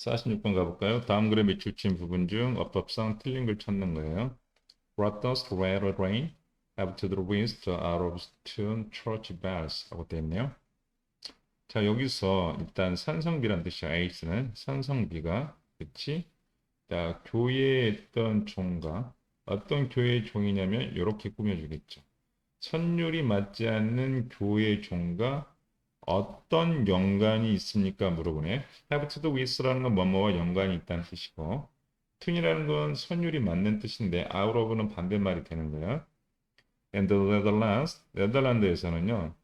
46번 가볼까요? 다음 그림의 줄침 부분 중 어법상 틀린 걸 찾는 거예요. What does red rain have to do with the of tune church bells? 라고 되어 있네요. 자, 여기서 일단 산성비란 뜻이야. H는 산성비가 그치? 자, 교회의 어떤 종가 어떤 교회의 종이냐면 이렇게 꾸며주겠죠. 선율이 맞지 않는 교회의 종과 어떤 연관이 있습니까? 물어보네. have to do with라는 건 뭐뭐와 연관이 있다는 뜻이고 툰이라는 건 선율이 맞는 뜻인데 out of는 반대말이 되는 거야. And the Netherlands, 네덜란드에서는요.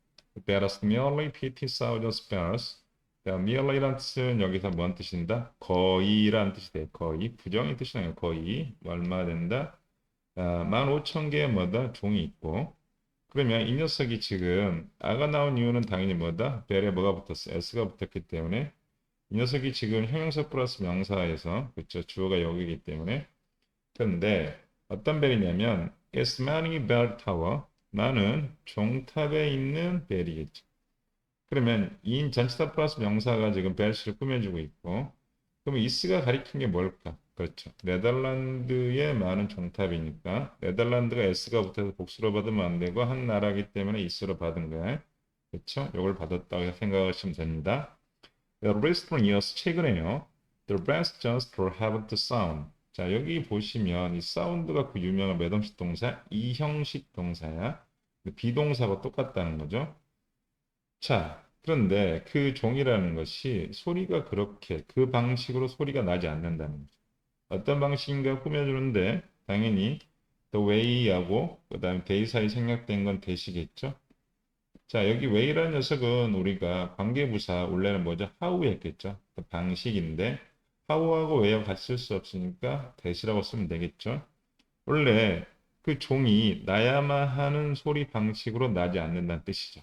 There are merely 50,000 spells. merely란 뜻은 여기서 뭔 뜻인다? 거의란 뜻이 돼. 거의. 부정의 뜻이 아니라 거의. 얼마 된다? 아, 15,000개의 뭐다? 종이 있고 그러면 이 녀석이 지금 아가 나온 이유는 당연히 뭐다? 벨에 뭐가 붙었어? s가 붙었기 때문에 이 녀석이 지금 형용사 플러스 명사에서 그렇죠 주어가 여기이기 때문에 그런데 어떤 벨이냐면 It's many bell tower 많은 종탑에 있는 벨이겠죠. 그러면 인 전치사 플러스 명사가 지금 벨시를 꾸며주고 있고 그러면 이스가 가리킨 게 뭘까? 그렇죠. 네덜란드에 많은 종탑이니까 네덜란드가 S가 붙어서 복수로 받으면 안 되고 한 나라기 때문에 이스로 받은 거야. 그렇죠? 이걸 받았다고 생각하시면 됩니다. The recent years 최근에요. The best just to have the sound. 자 여기 보시면 이 사운드가 그 유명한 몇 형식 동사? 이형식 동사야. 비동사가 똑같다는 거죠. 자 그런데 그 종이라는 것이 소리가 그렇게 그 방식으로 소리가 나지 않는다는 거죠. 어떤 방식인가 꾸며주는데 당연히 the way하고 그 다음에 day 사이 생략된 건 대시겠죠. 자 여기 way라는 녀석은 우리가 관계부사 원래는 뭐죠? how 했겠죠. 그 방식인데 how하고 way하고 같이 쓸 수 없으니까 대시라고 쓰면 되겠죠. 원래 그 종이 나야만 하는 소리 방식으로 나지 않는다는 뜻이죠.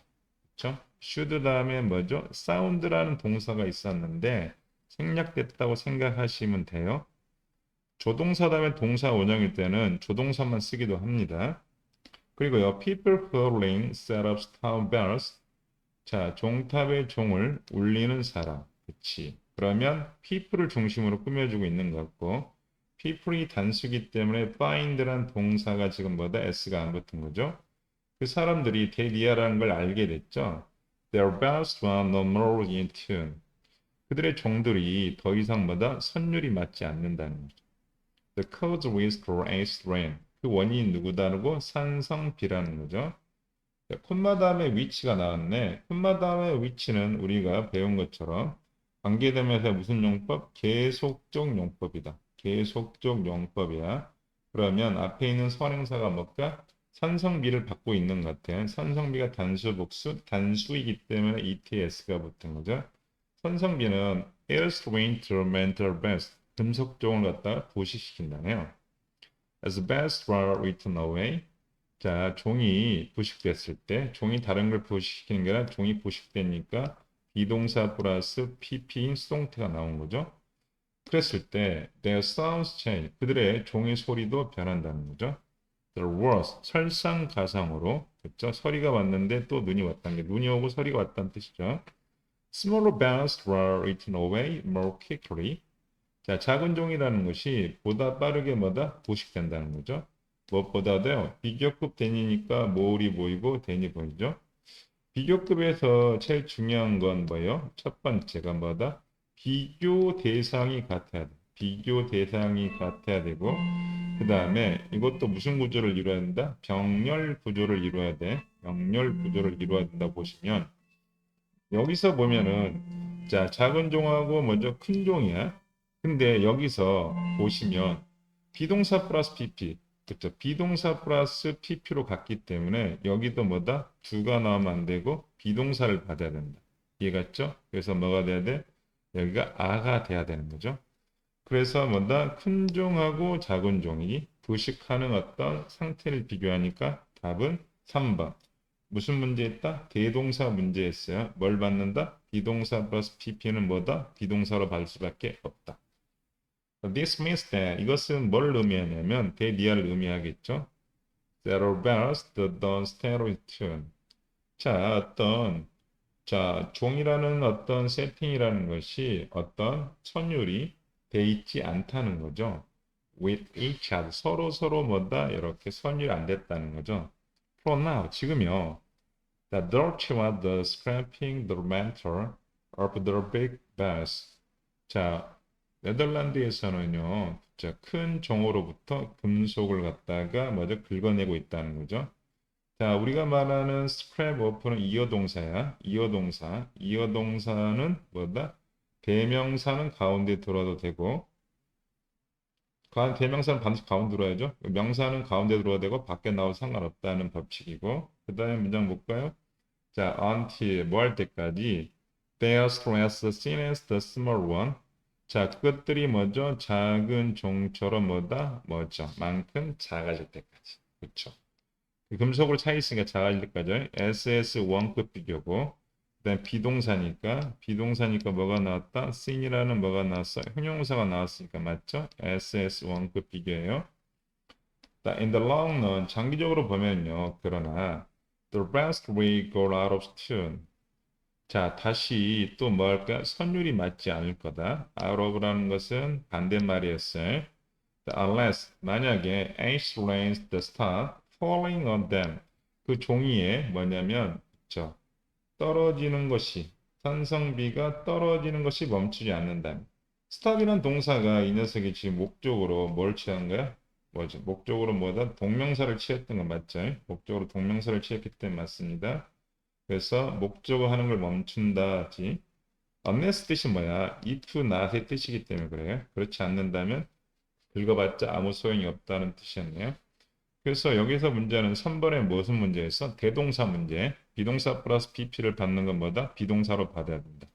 그렇죠? should 다음에 뭐죠? sound라는 동사가 있었는데 생략됐다고 생각하시면 돼요. 조동사 다음에 동사 원형일 때는 조동사만 쓰기도 합니다. 그리고요, people who ring set up town bells. 자, 종탑의 종을 울리는 사람. 그치. 그러면 people을 중심으로 꾸며주고 있는 것 같고, people이 단수기 때문에 find란 동사가 지금 뭐다? s가 안 붙은 거죠. 그 사람들이 데리아라는 걸 알게 됐죠. Their bells were no more in tune. 그들의 종들이 더 이상 뭐다? 선율이 맞지 않는다는 거죠. The cause with acid rain. 그 원인이 누구 다르고 산성 비라는 거죠. 자, 콤마 다음에 위치가 나왔네. 다음에 위치는 우리가 배운 것처럼 관계대명사 무슨 용법? 계속적 용법이다. 계속적 용법이야. 그러면 앞에 있는 선행사가 뭘까? 산성비를 받고 있는 것 같아. 산성비가 단수, 복수, 단수이기 때문에 ETS가 붙은 거죠. 산성비는 air, rain, mental best. 금속종을 갖다가 부식시킨다네요. As best were written away. 자, 종이 부식됐을 때, 종이 다른 걸 부식시키는 게 아니라 종이 부식되니까 비동사 플러스 pp인 수동태가 나온 거죠. 그랬을 때, their sounds change. 그들의 종의 소리도 변한다는 거죠. The words, 설상가상으로, 그죠? 서리가 왔는데 또 눈이 왔다는 게, 눈이 오고 서리가 왔다는 뜻이죠. Smaller bells were written away more quickly. 자, 작은 종이라는 것이 보다 빠르게 뭐다? 부식된다는 거죠. 무엇보다도요, 비교급 대니니까 모을이 보이고 대니 보이죠. 비교급에서 제일 중요한 건 뭐예요? 첫 번째가 뭐다? 비교 대상이 같아야 돼. 비교 대상이 같아야 되고, 그 다음에 이것도 무슨 구조를 이루어야 된다? 병렬 구조를 이루어야 돼. 병렬 구조를 이루어야 된다 보시면, 여기서 보면은, 자, 작은 종하고 먼저 큰 종이야. 근데 여기서 보시면 비동사 플러스 pp 그렇죠. 비동사 플러스 pp로 갔기 때문에 여기도 뭐다? 주가 나오면 안 되고 비동사를 받아야 된다. 이해갔죠? 그래서 뭐가 돼야 돼? 여기가 아가 돼야 되는 거죠. 그래서 뭐다? 큰 종하고 작은 종이 부식하는 어떤 상태를 비교하니까 답은 3번. 무슨 문제 있다? 대동사 문제였어요. 뭘 받는다? 비동사 플러스 pp는 뭐다? 비동사로 받을 수밖에 없다. This means that 이것은 뭘 의미하냐면 대리아를 의미하겠죠. Zero bells, the dawn stereo tune. 자, 어떤 자, 종이라는 어떤 세팅이라는 것이 어떤 선율이 돼 있지 않다는 거죠. with each other. 서로 서로 뭐다 이렇게 선율이 안 됐다는 거죠. For now, 지금요. The dirt와 the scraping the metal of the big bells. 자, 네덜란드에서는요. 자, 큰 종으로부터 금속을 갖다가 먼저 긁어내고 있다는 거죠. 자, 우리가 말하는 scrap off는 이어 동사야. 이어 동사. 이어 동사는 뭐다? 대명사는 가운데 들어도 되고 가- 대명사는 반드시 가운데 들어야죠. 명사는 가운데 들어야 되고 밖에 나와도 상관없다는 법칙이고 그 다음에 문장 볼까요? 자, until 뭐 할 때까지 they are as seen as the small one. 자, 그것들이 뭐죠? 작은 종처럼 뭐다? 뭐죠? 만큼 작아질 때까지. 그렇죠. 금속으로 차 있으니까 작아질 때까지 SS 원급 비교고 그다음 비동사니까 비동사니까 뭐가 나왔다? seen이라는 뭐가 나왔어? 형용사가 나왔으니까 맞죠? SS 원급 비교예요. 자, in the long run 장기적으로 보면요. 그러나 the best we go out of tune. 자, 다시 또 뭐랄까? 선율이 맞지 않을 거다. out of라는 것은 반대말이었어요. unless 만약에 ash rains the start falling on them 그 종이에 뭐냐면 저 떨어지는 것이 산성비가 떨어지는 것이 멈추지 않는다면 stop이란 동사가 이 녀석이 지금 목적으로 뭘 취한 거야? 뭐죠? 목적으로 뭐다? 동명사를 취했던 거 맞죠? 목적으로 동명사를 취했기 때문에 맞습니다. 그래서 목적어 하는 걸 멈춘다지. unless 뜻이 뭐야? if not의 뜻이기 때문에 그래요. 그렇지 않는다면 긁어봤자 아무 소용이 없다는 뜻이었네요. 그래서 여기서 문제는 3번에 무슨 문제였어? 대동사 문제. 비동사 플러스 pp를 받는 건 뭐다? 비동사로 받아야 된다.